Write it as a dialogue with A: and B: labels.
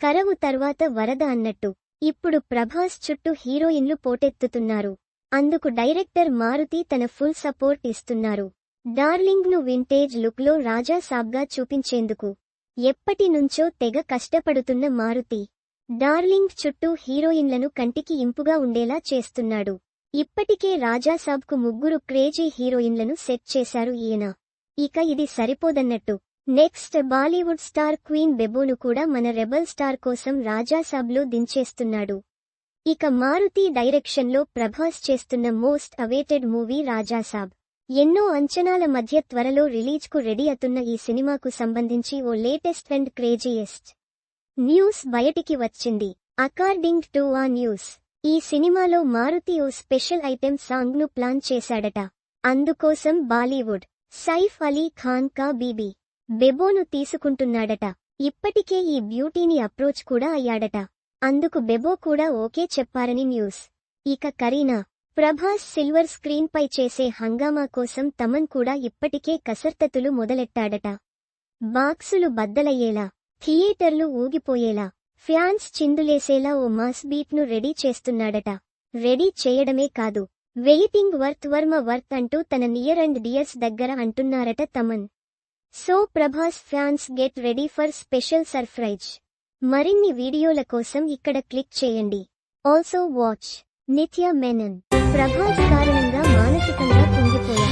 A: కరవు తర్వాత వరద అన్నట్టు. ఇప్పుడు ప్రభాస్ చుట్టూ హీరోయిన్లు పోటెత్తుతున్నారు. అందుకు డైరెక్టర్ మారుతి తన ఫుల్ సపోర్ట్ ఇస్తున్నారు. డార్లింగ్ను వింటేజ్ లుక్లో రాజాసాబ్గా రాజా సాబ్గా చూపించేందుకు. ఎప్పటి నుంచో తెగ కష్టపడుతున్న మారుతి. డార్లింగ్ చుట్టూ హీరోయిన్లను కంటికి ఇంపుగా ఉండేలా చేస్తున్నాడు. ఇప్పటికే రాజాసాబ్కు ముగ్గురు క్రేజీ హీరోయిన్లను సెట్ చేశారు ఈయన. ఇక ఇది సరిపోదన్నట్టు. నెక్స్ట్ బాలీవుడ్ స్టార్ క్వీన్ బెబోను కూడా మన రెబల్ స్టార్ కోసం రాజాసాబ్లో దించేస్తున్నాడు. ఇక మారుతి డైరెక్షన్లో ప్రభాస్ చేస్తున్న మోస్ట్ అవేటెడ్ మూవీ రాజాసాబ్ ఎన్నో అంచనాల మధ్య త్వరలో రిలీజ్కు రెడీ అవుతున్న ఈ సినిమాకు సంబంధించి ఓ లేటెస్ట్ అండ్ క్రేజియెస్ట్ న్యూస్ బయటికి వచ్చింది. అకార్డింగ్ టు ఆ న్యూస్ ఈ సినిమాలో మారుతి ఓ స్పెషల్ ఐటెం సాంగ్ను ప్లాన్ చేశాడట. అందుకోసం బాలీవుడ్ సైఫ్ అలీ ఖాన్ కా బీబీ బెబోను తీసుకుంటున్నాడట. ఇప్పటికే ఈ బ్యూటీని అప్రోచ్ కూడా అయ్యాడట. అందుకు బెబో కూడా ఓకే చెప్పారని న్యూస్. ఇక కరీనా ప్రభాస్ సిల్వర్ స్క్రీన్ పై చేసే హంగామా కోసం తమన్ కూడా ఇప్పటికే కసర్తతులు మొదలెట్టాడట. బాక్సులు బద్దలయ్యేలా థియేటర్లు ఊగిపోయేలా ఫ్యాన్స్ చిందులేసేలా ఓ మాస్ బీట్ను రెడీ చేస్తున్నాడట. రెడీ చేయడమే కాదు వెయిటింగ్ వర్త్ వర్మ వర్త్ అంటూ తన నియర్ అండ్ డియర్స్ దగ్గర అంటున్నారట Thaman. So Prabhas fans get ready for special surprise మరిన్ని వీడియోల కోసం ఇక్కడ క్లిక్ చేయండి. ఆల్సో వాచ్ నిత్య మెనన్. ప్రభాస్ కారణంగా మానసికంగా కుంగిపోయా